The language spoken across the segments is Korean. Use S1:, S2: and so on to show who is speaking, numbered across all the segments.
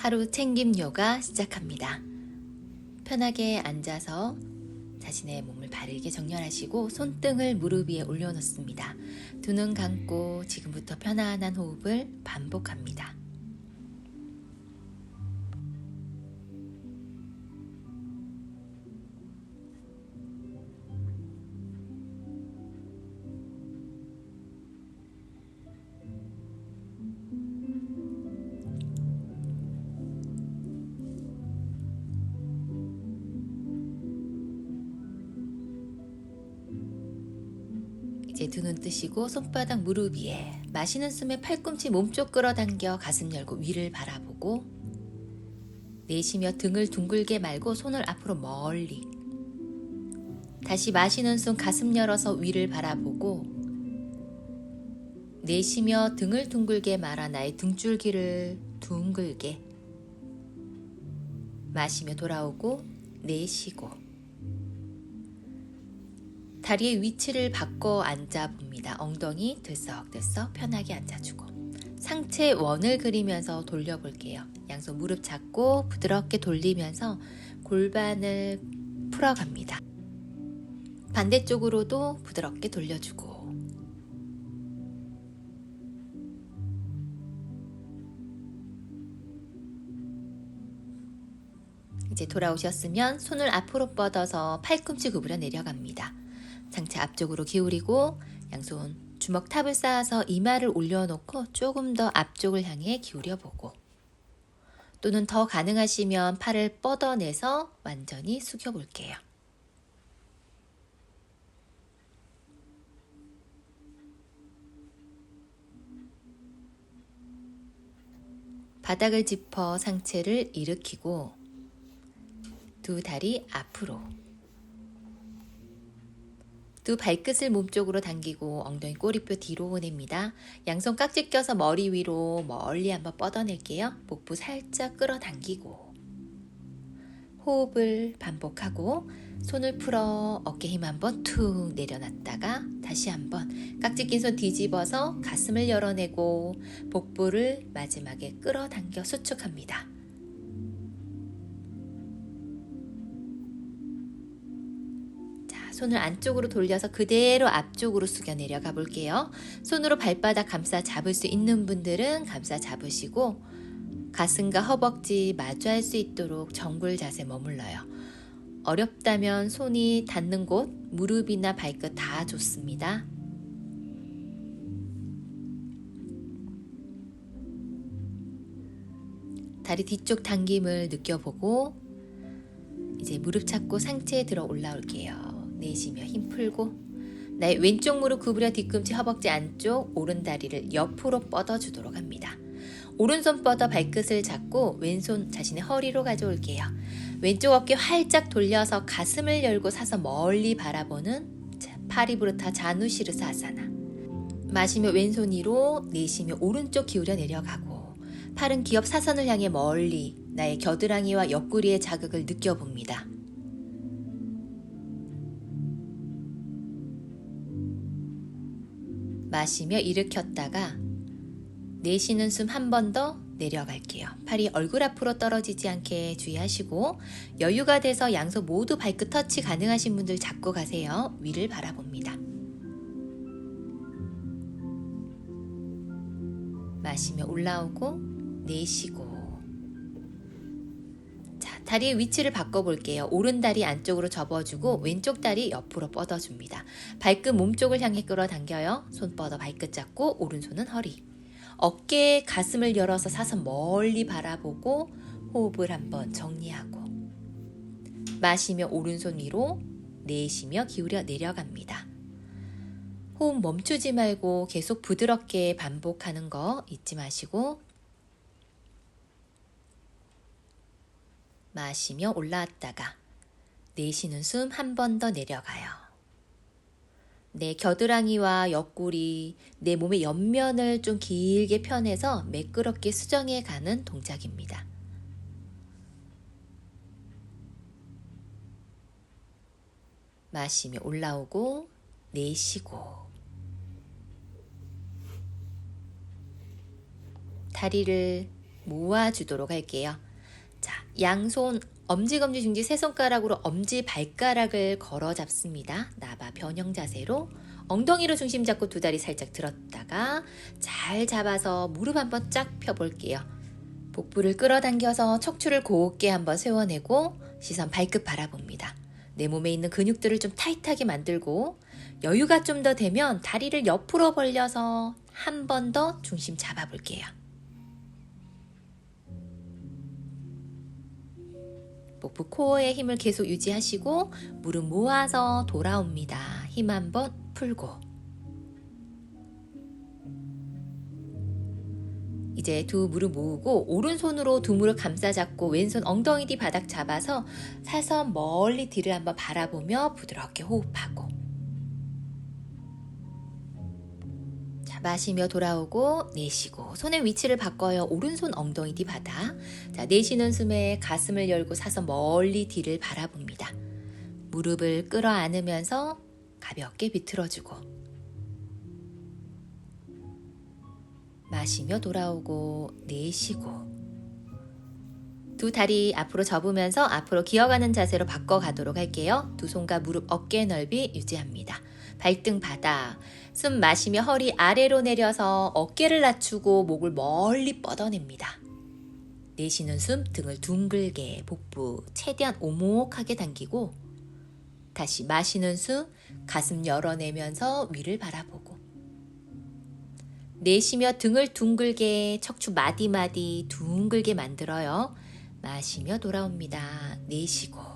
S1: 하루 챙김 요가 시작합니다. 편하게 앉아서 자신의 몸을 바르게 정렬하시고 손등을 무릎 위에 올려놓습니다. 두 눈 감고 지금부터 편안한 호흡을 반복합니다. 눈 뜨시고 손바닥 무릎 위에 마시는 숨에 팔꿈치 몸쪽 끌어당겨 가슴 열고 위를 바라보고 내쉬며 등을 둥글게 말고 손을 앞으로 멀리 다시 마시는 숨 가슴 열어서 위를 바라보고 내쉬며 등을 둥글게 말아 나의 등줄기를 둥글게 마시며 돌아오고 내쉬고 다리의 위치를 바꿔 앉아 봅니다. 엉덩이 들썩들썩 편하게 앉아주고 상체 원을 그리면서 돌려볼게요. 양손 무릎 잡고 부드럽게 돌리면서 골반을 풀어갑니다. 반대쪽으로도 부드럽게 돌려주고 이제 돌아오셨으면 손을 앞으로 뻗어서 팔꿈치 구부려 내려갑니다. 상체 앞쪽으로 기울이고 양손 주먹 탑을 쌓아서 이마를 올려놓고 조금 더 앞쪽을 향해 기울여 보고 또는 더 가능하시면 팔을 뻗어내서 완전히 숙여 볼게요. 바닥을 짚어 상체를 일으키고 두 다리 앞으로 두 발끝을 몸쪽으로 당기고 엉덩이 꼬리뼈 뒤로 보냅니다. 양손 깍지 껴서 머리 위로 멀리 한번 뻗어낼게요. 복부 살짝 끌어당기고 호흡을 반복하고 손을 풀어 어깨 힘 한번 툭 내려놨다가 다시 한번 깍지 낀 손 뒤집어서 가슴을 열어내고 복부를 마지막에 끌어당겨 수축합니다. 손을 안쪽으로 돌려서 그대로 앞쪽으로 숙여 내려가 볼게요. 손으로 발바닥 감싸 잡을 수 있는 분들은 감싸 잡으시고 가슴과 허벅지 마주할 수 있도록 정굴 자세 머물러요. 어렵다면 손이 닿는 곳, 무릎이나 발끝 다 좋습니다. 다리 뒤쪽 당김을 느껴보고 이제 무릎 잡고 상체에 들어 올라올게요. 내쉬며 힘 풀고 나의 왼쪽 무릎 구부려 뒤꿈치 허벅지 안쪽 오른 다리를 옆으로 뻗어주도록 합니다. 오른손 뻗어 발끝을 잡고 왼손 자신의 허리로 가져올게요. 왼쪽 어깨 활짝 돌려서 가슴을 열고 사서 멀리 바라보는 파리브루타 자누시르사 아사나. 마시며 왼손 위로 내쉬며 오른쪽 기울여 내려가고 팔은 기업 사선을 향해 멀리 나의 겨드랑이와 옆구리의 자극을 느껴봅니다. 마시며 일으켰다가 내쉬는 숨 한 번 더 내려갈게요. 팔이 얼굴 앞으로 떨어지지 않게 주의하시고 여유가 돼서 양손 모두 발끝 터치 가능하신 분들 잡고 가세요. 위를 바라봅니다. 마시며 올라오고 내쉬고 자, 다리의 위치를 바꿔볼게요. 오른 다리 안쪽으로 접어주고 왼쪽 다리 옆으로 뻗어줍니다. 발끝 몸쪽을 향해 끌어당겨요. 손 뻗어 발끝 잡고 오른손은 허리. 어깨에 가슴을 열어서 사선 멀리 바라보고 호흡을 한번 정리하고 마시며 오른손 위로 내쉬며 기울여 내려갑니다. 호흡 멈추지 말고 계속 부드럽게 반복하는 거 잊지 마시고 마시며 올라왔다가 내쉬는 숨 한 번 더 내려가요. 내 겨드랑이와 옆구리, 내 몸의 옆면을 좀 길게 펴내서 매끄럽게 수정해 가는 동작입니다. 마시며 올라오고 내쉬고 다리를 모아주도록 할게요. 자, 양손 엄지 검지 중지 세 손가락으로 엄지 발가락을 걸어 잡습니다. 나바 변형 자세로 엉덩이로 중심 잡고 두 다리 살짝 들었다가 잘 잡아서 무릎 한번 쫙 펴볼게요. 복부를 끌어당겨서 척추를 곱게 한번 세워내고 시선 발끝 바라봅니다. 내 몸에 있는 근육들을 좀 타이트하게 만들고 여유가 좀 더 되면 다리를 옆으로 벌려서 한 번 더 중심 잡아볼게요. 복부 코어의 힘을 계속 유지하시고 무릎 모아서 돌아옵니다. 힘 한번 풀고 이제 두 무릎 모으고 오른손으로 두 무릎 감싸 잡고 왼손 엉덩이 뒤 바닥 잡아서 사선 멀리 뒤를 한번 바라보며 부드럽게 호흡하고 마시며 돌아오고 내쉬고 손의 위치를 바꿔요. 오른손 엉덩이 뒤 바닥. 자, 내쉬는 숨에 가슴을 열고 사서 멀리 뒤를 바라봅니다. 무릎을 끌어안으면서 가볍게 비틀어주고 마시며 돌아오고 내쉬고 두 다리 앞으로 접으면서 앞으로 기어가는 자세로 바꿔가도록 할게요. 두 손과 무릎 어깨 넓이 유지합니다. 발등 바닥. 숨 마시며 허리 아래로 내려서 어깨를 낮추고 목을 멀리 뻗어냅니다. 내쉬는 숨 등을 둥글게 복부 최대한 오목하게 당기고 다시 마시는 숨 가슴 열어내면서 위를 바라보고 내쉬며 등을 둥글게 척추 마디마디 둥글게 만들어요. 마시며 돌아옵니다. 내쉬고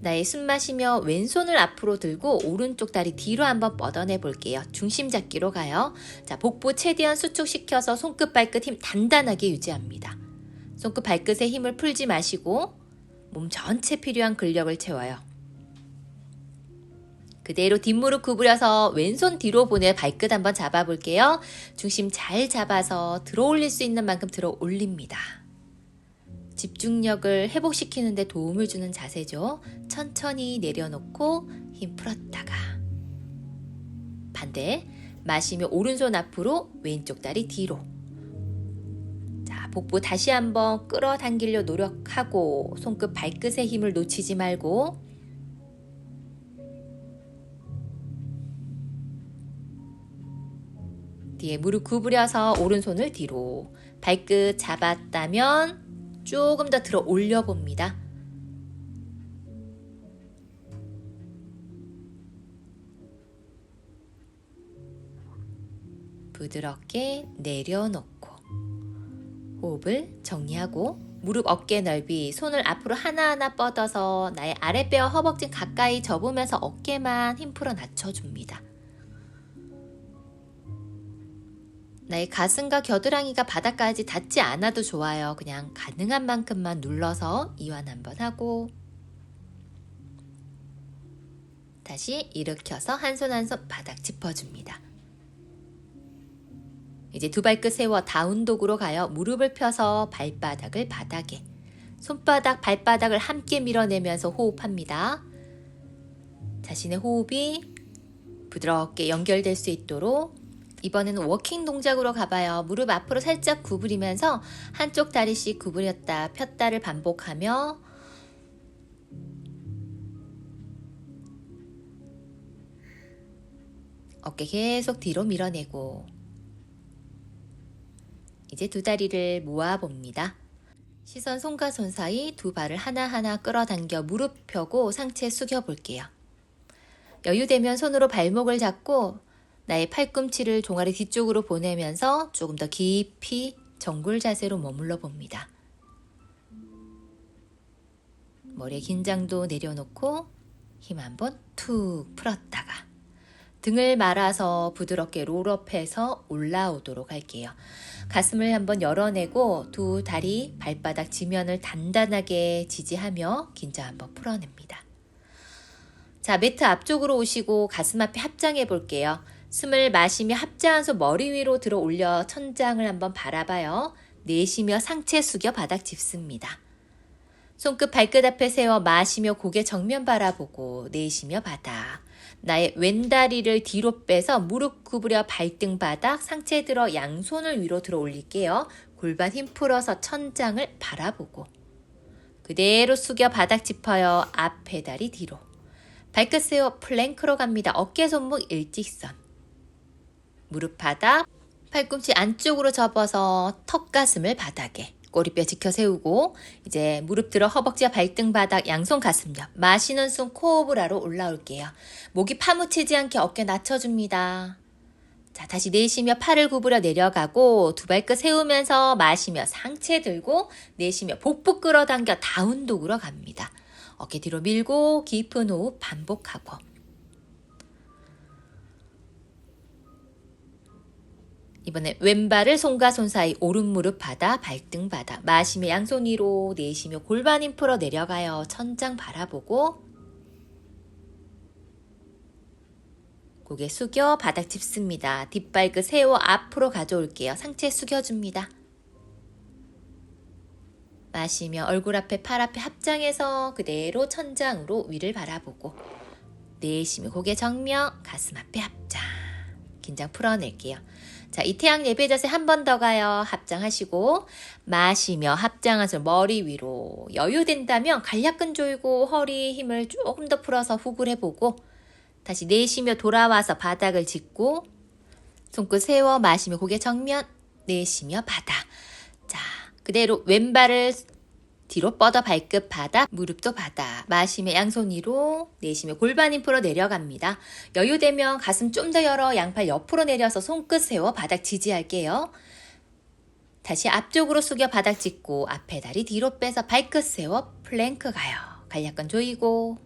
S1: 나의 숨 마시며 왼손을 앞으로 들고 오른쪽 다리 뒤로 한번 뻗어내 볼게요. 중심 잡기로 가요. 자, 복부 최대한 수축시켜서 손끝 발끝 힘 단단하게 유지합니다. 손끝 발끝에 힘을 풀지 마시고 몸 전체 필요한 근력을 채워요. 그대로 뒷무릎 구부려서 왼손 뒤로 보내 발끝 한번 잡아볼게요. 중심 잘 잡아서 들어 올릴 수 있는 만큼 들어 올립니다. 집중력을 회복시키는데 도움을 주는 자세죠. 천천히 내려놓고 힘 풀었다가. 반대. 마시며 오른손 앞으로 왼쪽 다리 뒤로. 자 복부 다시 한번 끌어당기려 노력하고 손끝 발끝에 힘을 놓치지 말고. 뒤에 무릎 구부려서 오른손을 뒤로. 발끝 잡았다면 조금 더 들어 올려 봅니다. 부드럽게 내려놓고 호흡을 정리하고 무릎 어깨 넓이 손을 앞으로 하나하나 뻗어서 나의 아랫배와 허벅지 가까이 접으면서 어깨만 힘 풀어 낮춰줍니다. 나의 가슴과 겨드랑이가 바닥까지 닿지 않아도 좋아요. 그냥 가능한 만큼만 눌러서 이완 한번 하고 다시 일으켜서 한 손 한 손 바닥 짚어줍니다. 이제 두 발끝 세워 다운독으로 가요. 무릎을 펴서 발바닥을 바닥에 손바닥, 발바닥을 함께 밀어내면서 호흡합니다. 자신의 호흡이 부드럽게 연결될 수 있도록 이번에는 워킹 동작으로 가봐요. 무릎 앞으로 살짝 구부리면서 한쪽 다리씩 구부렸다 폈다를 반복하며 어깨 계속 뒤로 밀어내고 이제 두 다리를 모아 봅니다. 시선 손과 손 사이 두 발을 하나하나 끌어당겨 무릎 펴고 상체 숙여 볼게요. 여유되면 손으로 발목을 잡고 나의 팔꿈치를 종아리 뒤쪽으로 보내면서 조금 더 깊이 정굴 자세로 머물러 봅니다. 머리의 긴장도 내려놓고 힘 한번 툭 풀었다가 등을 말아서 부드럽게 롤업해서 올라오도록 할게요. 가슴을 한번 열어내고 두 다리 발바닥 지면을 단단하게 지지하며 긴장 한번 풀어냅니다. 자, 매트 앞쪽으로 오시고 가슴 앞에 합장해 볼게요. 숨을 마시며 합자한 손 머리 위로 들어 올려 천장을 한번 바라봐요. 내쉬며 상체 숙여 바닥 짚습니다. 손끝 발끝 앞에 세워 마시며 고개 정면 바라보고 내쉬며 바닥. 나의 왼다리를 뒤로 빼서 무릎 구부려 발등 바닥 상체 들어 양손을 위로 들어 올릴게요. 골반 힘 풀어서 천장을 바라보고 그대로 숙여 바닥 짚어요. 앞에 다리 뒤로. 발끝 세워 플랭크로 갑니다. 어깨 손목 일직선. 무릎 바닥, 팔꿈치 안쪽으로 접어서 턱 가슴을 바닥에. 꼬리뼈 지켜 세우고 이제 무릎 들어 허벅지와 발등 바닥 양손 가슴 옆 마시는 숨 코브라로 올라올게요. 목이 파묻히지 않게 어깨 낮춰줍니다. 자, 다시 내쉬며 팔을 구부려 내려가고 두 발끝 세우면서 마시며 상체 들고 내쉬며 복부 끌어당겨 다운독으로 갑니다. 어깨 뒤로 밀고 깊은 호흡 반복하고 이번에 왼발을 손과 손 사이 오른 무릎 받아 발등 받아 마시며 양손 위로 내쉬며 골반 힘 풀어 내려가요. 천장 바라보고 고개 숙여 바닥 짚습니다. 뒷발끝 세워 앞으로 가져올게요. 상체 숙여줍니다. 마시며 얼굴 앞에 팔 앞에 합장해서 그대로 천장으로 위를 바라보고 내쉬며 고개 정면 가슴 앞에 합장 긴장 풀어낼게요. 자, 이 태양 예배 자세 한 번 더 가요. 합장하시고 마시며 합장하서 머리 위로 여유 된다면 간략근 조이고 허리 힘을 조금 더 풀어서 훅을 해보고 다시 내쉬며 돌아와서 바닥을 짚고 손끝 세워 마시며 고개 정면 내쉬며 바닥 자 그대로 왼발을 뒤로 뻗어 발끝 바닥, 무릎도 바닥. 마시며 양손 위로, 내쉬며 골반 힘 풀어 내려갑니다. 여유되면 가슴 좀 더 열어 양팔 옆으로 내려서 손끝 세워 바닥 지지할게요. 다시 앞쪽으로 숙여 바닥 짚고 앞에 다리 뒤로 빼서 발끝 세워 플랭크 가요. 간략근 조이고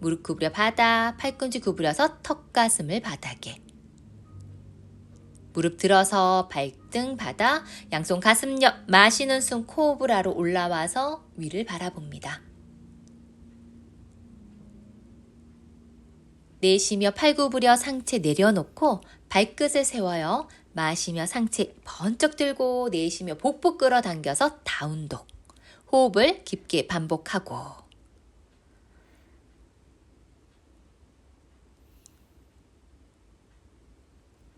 S1: 무릎 구부려 바닥, 팔꿈치 구부려서 턱 가슴을 바닥에 무릎 들어서 발 등 바닥, 양손 가슴 옆 마시는 숨 코브라로 올라와서 위를 바라봅니다. 내쉬며 팔 구부려 상체 내려놓고 발끝을 세워요. 마시며 상체 번쩍 들고 내쉬며 복부 끌어당겨서 다운독. 호흡을 깊게 반복하고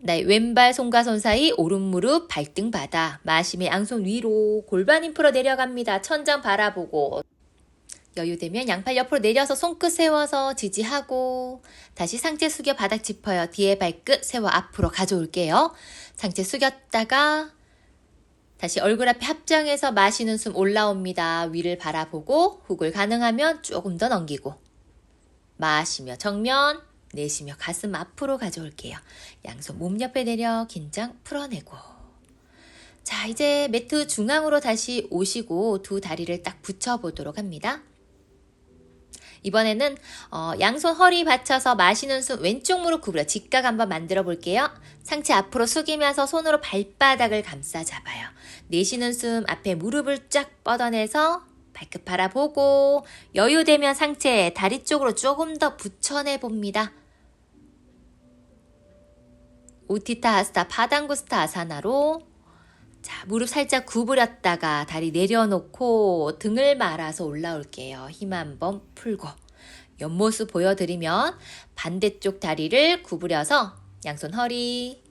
S1: 나의 왼발 손과 손 사이 오른 무릎 발등 바다 마시며 양손 위로 골반 힘 풀어 내려갑니다. 천장 바라보고 여유되면 양팔 옆으로 내려서 손끝 세워서 지지하고 다시 상체 숙여 바닥 짚어요. 뒤에 발끝 세워 앞으로 가져올게요. 상체 숙였다가 다시 얼굴 앞에 합장해서 마시는 숨 올라옵니다. 위를 바라보고 훅을 가능하면 조금 더 넘기고 마시며 정면 내쉬며 가슴 앞으로 가져올게요. 양손 몸 옆에 내려 긴장 풀어내고. 자, 이제 매트 중앙으로 다시 오시고 두 다리를 딱 붙여보도록 합니다. 이번에는 어, 양손 허리 받쳐서 마시는 숨 왼쪽 무릎 구부려 직각 한번 만들어 볼게요. 상체 앞으로 숙이면서 손으로 발바닥을 감싸 잡아요. 내쉬는 숨 앞에 무릎을 쫙 뻗어내서 발끝 바라보고 여유되면 상체 다리 쪽으로 조금 더 붙여내 봅니다. 우티타 아스타 파당구스타 아사나로 자 무릎 살짝 구부렸다가 다리 내려놓고 등을 말아서 올라올게요. 힘 한번 풀고 옆모습 보여드리면 반대쪽 다리를 구부려서 양손 허리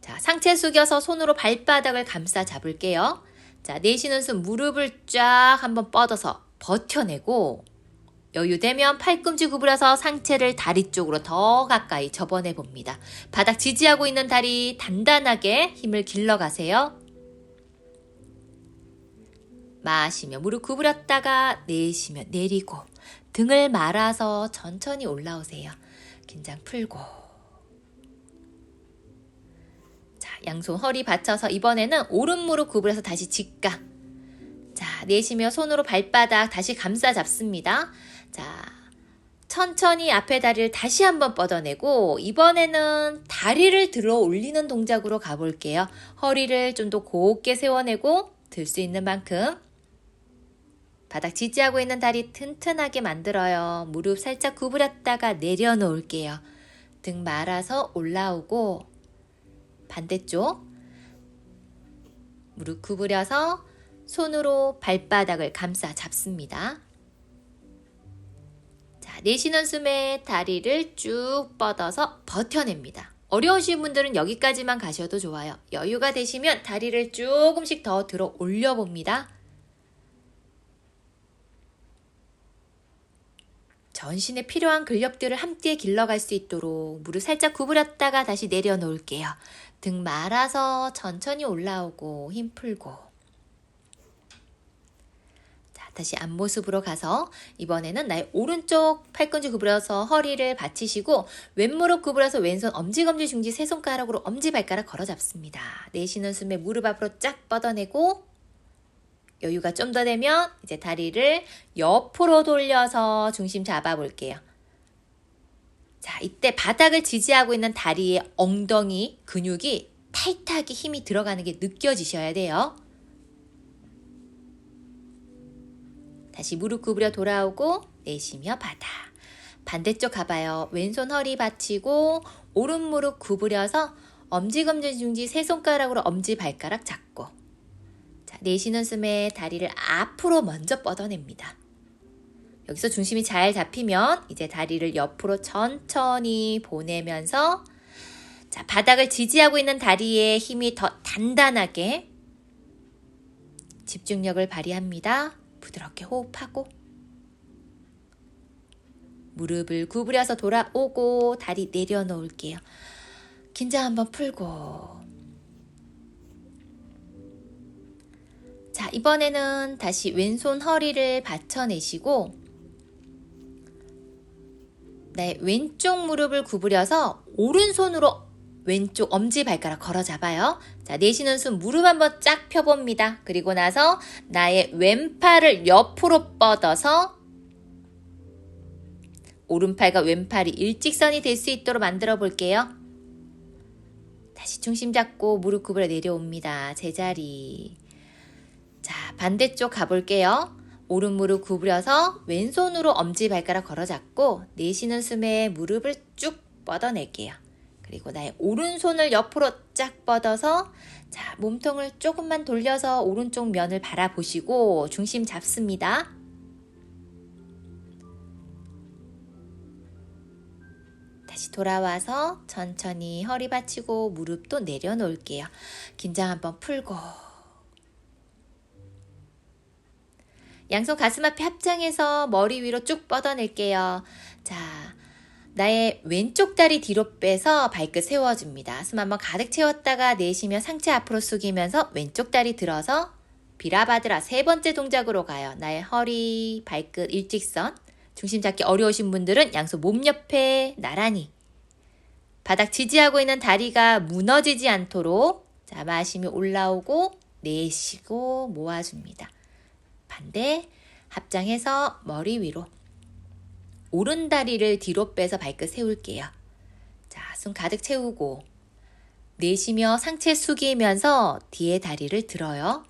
S1: 자 상체 숙여서 손으로 발바닥을 감싸 잡을게요. 자 내쉬는 숨 무릎을 쫙 한번 뻗어서 버텨내고 여유되면 팔꿈치 구부려서 상체를 다리 쪽으로 더 가까이 접어내 봅니다. 바닥 지지하고 있는 다리 단단하게 힘을 길러 가세요. 마시며 무릎 구부렸다가 내쉬며 내리고 등을 말아서 천천히 올라오세요. 긴장 풀고 자 양손 허리 받쳐서 이번에는 오른 무릎 구부려서 다시 직각 자 내쉬며 손으로 발바닥 다시 감싸 잡습니다. 자, 천천히 앞에 다리를 다시 한번 뻗어내고 이번에는 다리를 들어 올리는 동작으로 가볼게요. 허리를 좀 더 곱게 세워내고 들 수 있는 만큼 바닥 지지하고 있는 다리 튼튼하게 만들어요. 무릎 살짝 구부렸다가 내려놓을게요. 등 말아서 올라오고 반대쪽 무릎 구부려서 손으로 발바닥을 감싸 잡습니다. 자, 내쉬는 숨에 다리를 쭉 뻗어서 버텨냅니다. 어려우신 분들은 여기까지만 가셔도 좋아요. 여유가 되시면 다리를 조금씩 더 들어 올려봅니다. 전신에 필요한 근력들을 함께 길러갈 수 있도록 무릎 살짝 구부렸다가 다시 내려놓을게요. 등 말아서 천천히 올라오고 힘 풀고. 자, 다시 앞모습으로 가서 이번에는 나의 오른쪽 팔꿈치 구부려서 허리를 받치시고 왼무릎 구부려서 왼손 엄지검지 중지 세 손가락으로 엄지발가락 걸어 잡습니다. 내쉬는 숨에 무릎 앞으로 쫙 뻗어내고 여유가 좀 더 되면 이제 다리를 옆으로 돌려서 중심 잡아 볼게요. 자, 이때 바닥을 지지하고 있는 다리의 엉덩이 근육이 타이트하게 힘이 들어가는 게 느껴지셔야 돼요. 다시 무릎 구부려 돌아오고 내쉬며 바다. 반대쪽 가봐요. 왼손 허리 받치고 오른 무릎 구부려서 엄지검지 중지 세 손가락으로 엄지 발가락 잡고 자, 내쉬는 숨에 다리를 앞으로 먼저 뻗어냅니다. 여기서 중심이 잘 잡히면 이제 다리를 옆으로 천천히 보내면서 자, 바닥을 지지하고 있는 다리에 힘이 더 단단하게 집중력을 발휘합니다. 부드럽게 호흡하고 무릎을 구부려서 돌아오고 다리 내려놓을게요. 긴장 한번 풀고 자, 이번에는 다시 왼손 허리를 받쳐내시고 네, 왼쪽 무릎을 구부려서 오른손으로 왼쪽 엄지 발가락 걸어 잡아요. 자, 내쉬는 숨 무릎 한번 쫙 펴봅니다. 그리고 나서 나의 왼팔을 옆으로 뻗어서 오른팔과 왼팔이 일직선이 될 수 있도록 만들어 볼게요. 다시 중심 잡고 무릎 구부려 내려옵니다. 제자리. 자, 반대쪽 가볼게요. 오른 무릎 구부려서 왼손으로 엄지 발가락 걸어 잡고 내쉬는 숨에 무릎을 쭉 뻗어낼게요. 그리고 나의 오른손을 옆으로 쫙 뻗어서 자, 몸통을 조금만 돌려서 오른쪽 면을 바라보시고 중심 잡습니다. 다시 돌아와서 천천히 허리 받치고 무릎도 내려놓을게요. 긴장 한번 풀고 양손 가슴 앞에 합장해서 머리 위로 쭉 뻗어낼게요. 자, 나의 왼쪽 다리 뒤로 빼서 발끝 세워줍니다. 숨 한번 가득 채웠다가 내쉬며 상체 앞으로 숙이면서 왼쪽 다리 들어서 비라바드라 세 번째 동작으로 가요. 나의 허리, 발끝 일직선. 중심 잡기 어려우신 분들은 양손 몸 옆에 나란히. 바닥 지지하고 있는 다리가 무너지지 않도록 자, 마시며 올라오고 내쉬고 모아줍니다. 반대 합장해서 머리 위로 오른 다리를 뒤로 빼서 발끝 세울게요. 자, 숨 가득 채우고 내쉬며 상체 숙이면서 뒤에 다리를 들어요.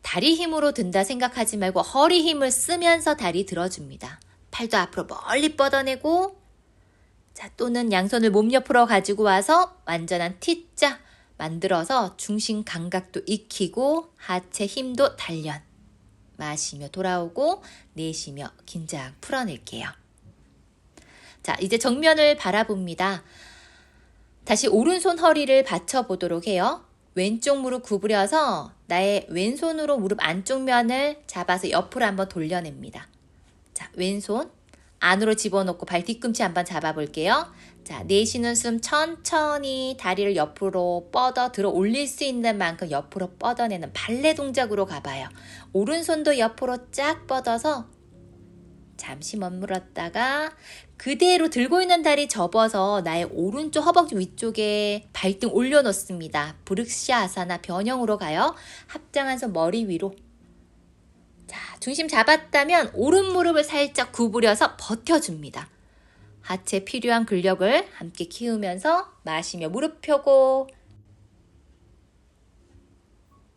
S1: 다리 힘으로 든다 생각하지 말고 허리 힘을 쓰면서 다리 들어줍니다. 팔도 앞으로 멀리 뻗어내고 자, 또는 양손을 몸 옆으로 가지고 와서 완전한 T자 만들어서 중심 감각도 익히고 하체 힘도 단련. 마시며 돌아오고 내쉬며 긴장 풀어낼게요. 자, 이제 정면을 바라봅니다. 다시 오른손 허리를 받쳐보도록 해요. 왼쪽 무릎 구부려서 나의 왼손으로 무릎 안쪽 면을 잡아서 옆으로 한번 돌려냅니다. 자, 왼손 안으로 집어넣고 발 뒤꿈치 한번 잡아볼게요. 자, 내쉬는 숨 천천히 다리를 옆으로 뻗어 들어 올릴 수 있는 만큼 옆으로 뻗어내는 발레 동작으로 가봐요. 오른손도 옆으로 쫙 뻗어서 잠시 머물렀다가 그대로 들고 있는 다리 접어서 나의 오른쪽 허벅지 위쪽에 발등 올려놓습니다. 브룩시아 아사나 변형으로 가요. 합장한 손 머리 위로. 자, 중심 잡았다면 오른 무릎을 살짝 구부려서 버텨줍니다. 하체 필요한 근력을 함께 키우면서 마시며 무릎 펴고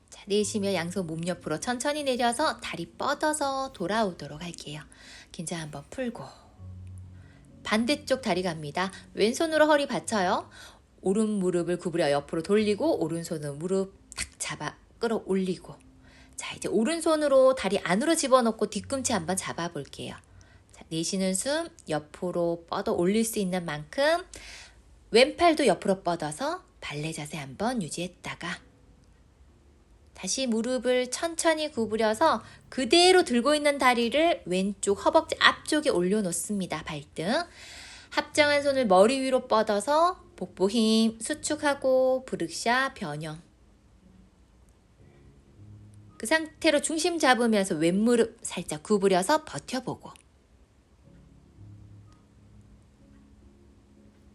S1: 자, 내쉬며 양손 몸 옆으로 천천히 내려서 다리 뻗어서 돌아오도록 할게요. 긴장 한번 풀고 반대쪽 다리 갑니다. 왼손으로 허리 받쳐요. 오른 무릎을 구부려 옆으로 돌리고 오른손은 무릎 탁 잡아 끌어올리고 자 이제 오른손으로 다리 안으로 집어넣고 뒤꿈치 한번 잡아볼게요. 자, 내쉬는 숨 옆으로 뻗어 올릴 수 있는 만큼 왼팔도 옆으로 뻗어서 발레 자세 한번 유지했다가 다시 무릎을 천천히 구부려서 그대로 들고 있는 다리를 왼쪽 허벅지 앞쪽에 올려놓습니다. 발등. 합정한 손을 머리 위로 뻗어서 복부 힘 수축하고 브륵샤 변형. 그 상태로 중심 잡으면서 왼무릎 살짝 구부려서 버텨보고.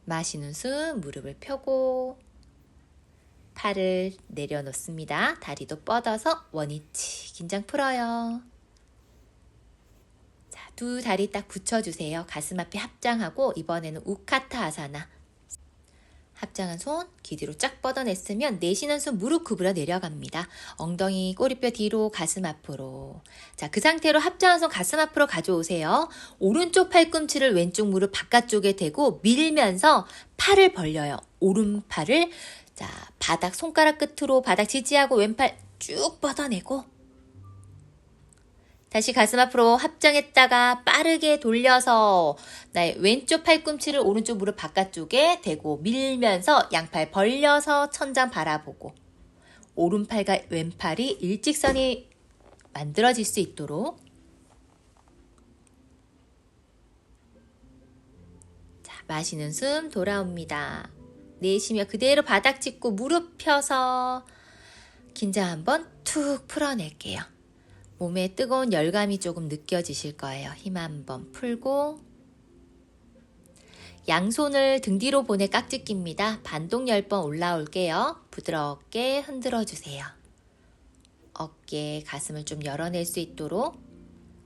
S1: 마시는 숨 무릎을 펴고 팔을 내려놓습니다. 다리도 뻗어서 원위치 긴장 풀어요. 자, 두 다리 딱 붙여주세요. 가슴 앞에 합장하고 이번에는 우카타 아사나. 합장한 손 기뒤로 쫙 뻗어냈으면 내쉬는 손 무릎 구부려 내려갑니다. 엉덩이 꼬리뼈 뒤로 가슴 앞으로. 자, 그 상태로 합장한 손 가슴 앞으로 가져오세요. 오른쪽 팔꿈치를 왼쪽 무릎 바깥쪽에 대고 밀면서 팔을 벌려요. 오른팔을 자, 바닥 손가락 끝으로 바닥 지지하고 왼팔 쭉 뻗어내고 다시 가슴 앞으로 합장했다가 빠르게 돌려서 나의 왼쪽 팔꿈치를 오른쪽 무릎 바깥쪽에 대고 밀면서 양팔 벌려서 천장 바라보고 오른팔과 왼팔이 일직선이 만들어질 수 있도록 자, 마시는 숨 돌아옵니다. 내쉬며 그대로 바닥 짚고 무릎 펴서 긴장 한번 툭 풀어낼게요. 몸에 뜨거운 열감이 조금 느껴지실 거예요. 힘 한번 풀고 양손을 등 뒤로 보내 깍지 낍니다. 반동 10번 올라올게요. 부드럽게 흔들어 주세요. 어깨, 가슴을 좀 열어낼 수 있도록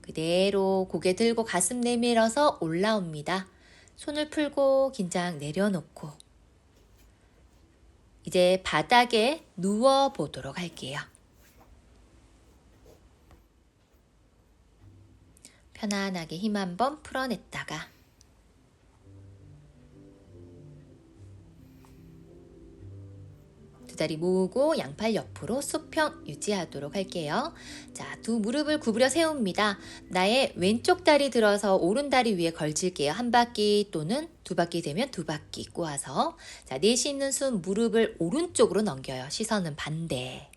S1: 그대로 고개 들고 가슴 내밀어서 올라옵니다. 손을 풀고 긴장 내려놓고 이제 바닥에 누워 보도록 할게요. 편안하게 힘 한번 풀어냈다가 두 다리 모으고 양팔 옆으로 수평 유지하도록 할게요. 자, 두 무릎을 구부려 세웁니다. 나의 왼쪽 다리 들어서 오른 다리 위에 걸칠게요. 한 바퀴 또는 두 바퀴 되면 두 바퀴 꼬아서 자, 내쉬는 숨 무릎을 오른쪽으로 넘겨요. 시선은 반대.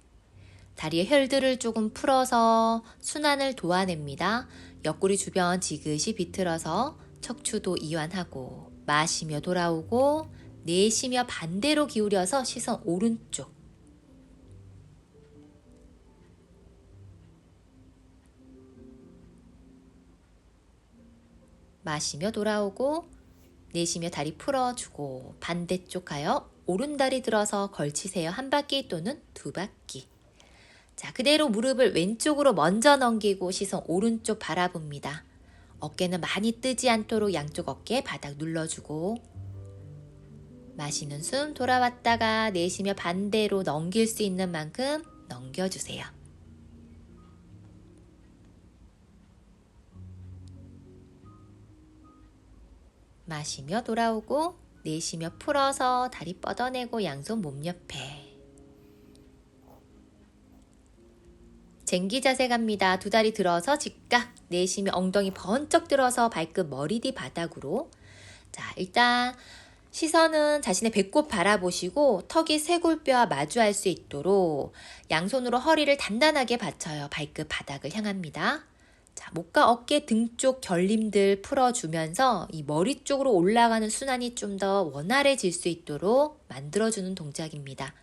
S1: 다리의 혈들을 조금 풀어서 순환을 도와냅니다. 옆구리 주변 지그시 비틀어서 척추도 이완하고 마시며 돌아오고 내쉬며 반대로 기울여서 시선 오른쪽. 마시며 돌아오고 내쉬며 다리 풀어주고 반대쪽 가요. 오른 다리 들어서 걸치세요. 한 바퀴 또는 두 바퀴. 자, 그대로 무릎을 왼쪽으로 먼저 넘기고 시선 오른쪽 바라봅니다. 어깨는 많이 뜨지 않도록 양쪽 어깨 바닥 눌러주고 마시는 숨 돌아왔다가 내쉬며 반대로 넘길 수 있는 만큼 넘겨주세요. 마시며 돌아오고 내쉬며 풀어서 다리 뻗어내고 양손 몸 옆에 쟁기 자세 갑니다. 두 다리 들어서 직각 내쉬며 엉덩이 번쩍 들어서 발끝 머리 뒤 바닥으로 자 일단 시선은 자신의 배꼽 바라보시고 턱이 쇄골뼈와 마주할 수 있도록 양손으로 허리를 단단하게 받쳐요. 발끝 바닥을 향합니다. 자, 목과 어깨 등 쪽 결림들 풀어주면서 이 머리 쪽으로 올라가는 순환이 좀 더 원활해질 수 있도록 만들어주는 동작입니다.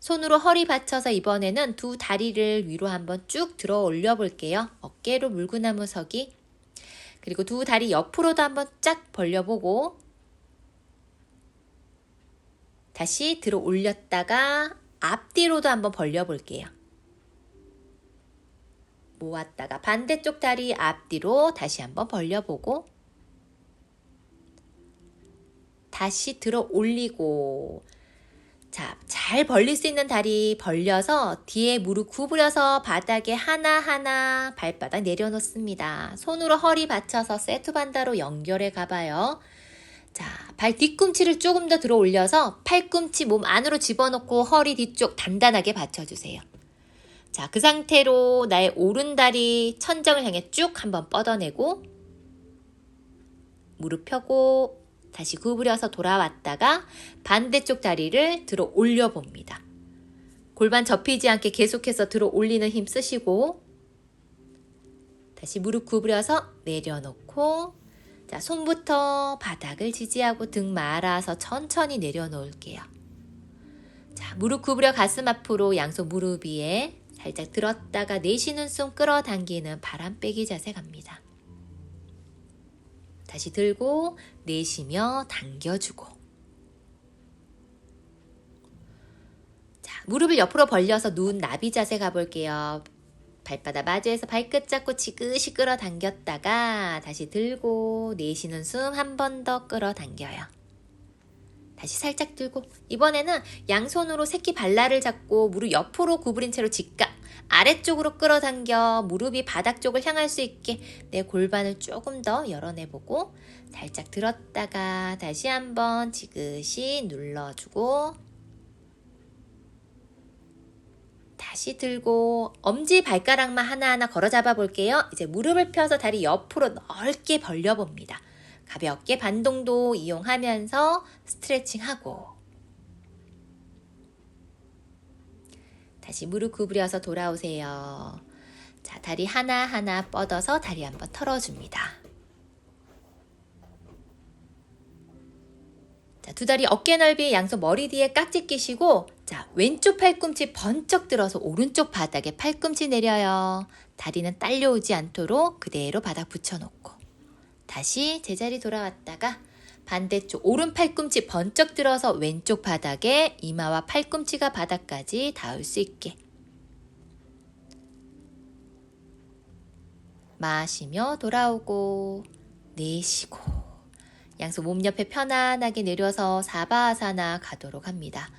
S1: 손으로 허리 받쳐서 이번에는 두 다리를 위로 한번 쭉 들어 올려 볼게요. 어깨로 물구나무 서기. 그리고 두 다리 옆으로도 한번 쫙 벌려보고 다시 들어 올렸다가 앞뒤로도 한번 벌려 볼게요. 모았다가 반대쪽 다리 앞뒤로 다시 한번 벌려보고 다시 들어 올리고 자, 잘 벌릴 수 있는 다리 벌려서 뒤에 무릎 구부려서 바닥에 하나하나 발바닥 내려놓습니다. 손으로 허리 받쳐서 세트 반다로 연결해 가봐요. 자, 발 뒤꿈치를 조금 더 들어 올려서 팔꿈치 몸 안으로 집어넣고 허리 뒤쪽 단단하게 받쳐주세요. 자, 그 상태로 나의 오른 다리 천정을 향해 쭉 한번 뻗어내고 무릎 펴고 다시 구부려서 돌아왔다가 반대쪽 다리를 들어 올려 봅니다. 골반 접히지 않게 계속해서 들어 올리는 힘 쓰시고 다시 무릎 구부려서 내려놓고 자, 손부터 바닥을 지지하고 등 말아서 천천히 내려놓을게요. 자, 무릎 구부려 가슴 앞으로 양손 무릎 위에 살짝 들었다가 내쉬는 숨 끌어당기는 바람 빼기 자세 갑니다. 다시 들고 내쉬며 당겨주고 자, 무릎을 옆으로 벌려서 누운 나비 자세 가볼게요. 발바닥 마주에서 발끝 잡고 지그시 끌어당겼다가 다시 들고 내쉬는 숨 한 번 더 끌어당겨요. 다시 살짝 들고 이번에는 양손으로 새끼 발라를 잡고 무릎 옆으로 구부린 채로 직각 아래쪽으로 끌어당겨 무릎이 바닥 쪽을 향할 수 있게 내 골반을 조금 더 열어내보고 살짝 들었다가 다시 한번 지그시 눌러주고 다시 들고 엄지 발가락만 하나하나 걸어 잡아 볼게요. 이제 무릎을 펴서 다리 옆으로 넓게 벌려 봅니다. 가볍게 반동도 이용하면서 스트레칭하고 다시 무릎 구부려서 돌아오세요. 자, 다리 하나하나 뻗어서 다리 한번 털어줍니다. 자, 두 다리 어깨 넓이 양손 머리 뒤에 깍지 끼시고 자, 왼쪽 팔꿈치 번쩍 들어서 오른쪽 바닥에 팔꿈치 내려요. 다리는 딸려오지 않도록 그대로 바닥 붙여놓고. 다시 제자리 돌아왔다가 반대쪽 오른 팔꿈치 번쩍 들어서 왼쪽 바닥에 이마와 팔꿈치가 바닥까지 닿을 수 있게. 마시며 돌아오고 내쉬고 양손 몸 옆에 편안하게 내려서 사바아사나 가도록 합니다.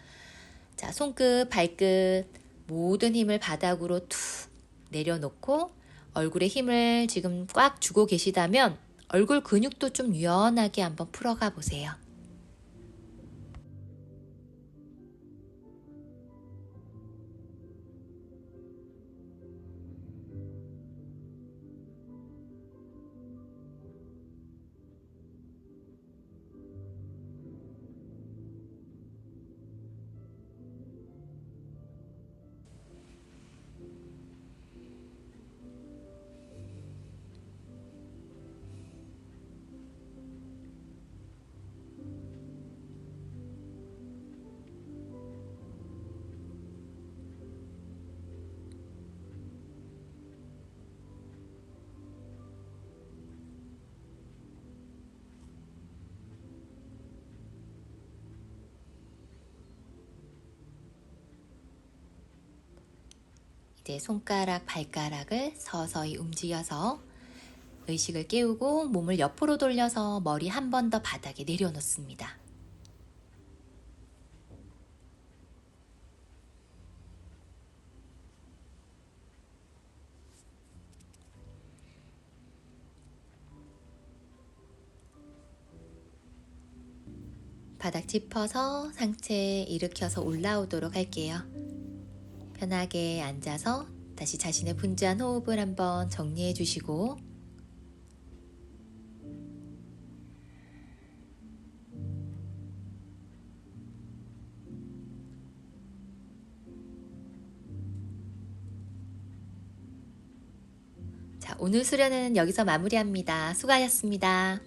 S1: 자, 손끝, 발끝 모든 힘을 바닥으로 툭 내려놓고 얼굴에 힘을 지금 꽉 주고 계시다면 얼굴 근육도 좀 유연하게 한번 풀어가 보세요. 이제 손가락, 발가락을 서서히 움직여서 의식을 깨우고 몸을 옆으로 돌려서 머리 한 번 더 바닥에 내려놓습니다. 바닥 짚어서 상체 일으켜서 올라오도록 할게요. 편하게 앉아서 다시 자신의 분주한 호흡을 한번 정리해 주시고 자, 오늘 수련은 여기서 마무리합니다. 수고하셨습니다.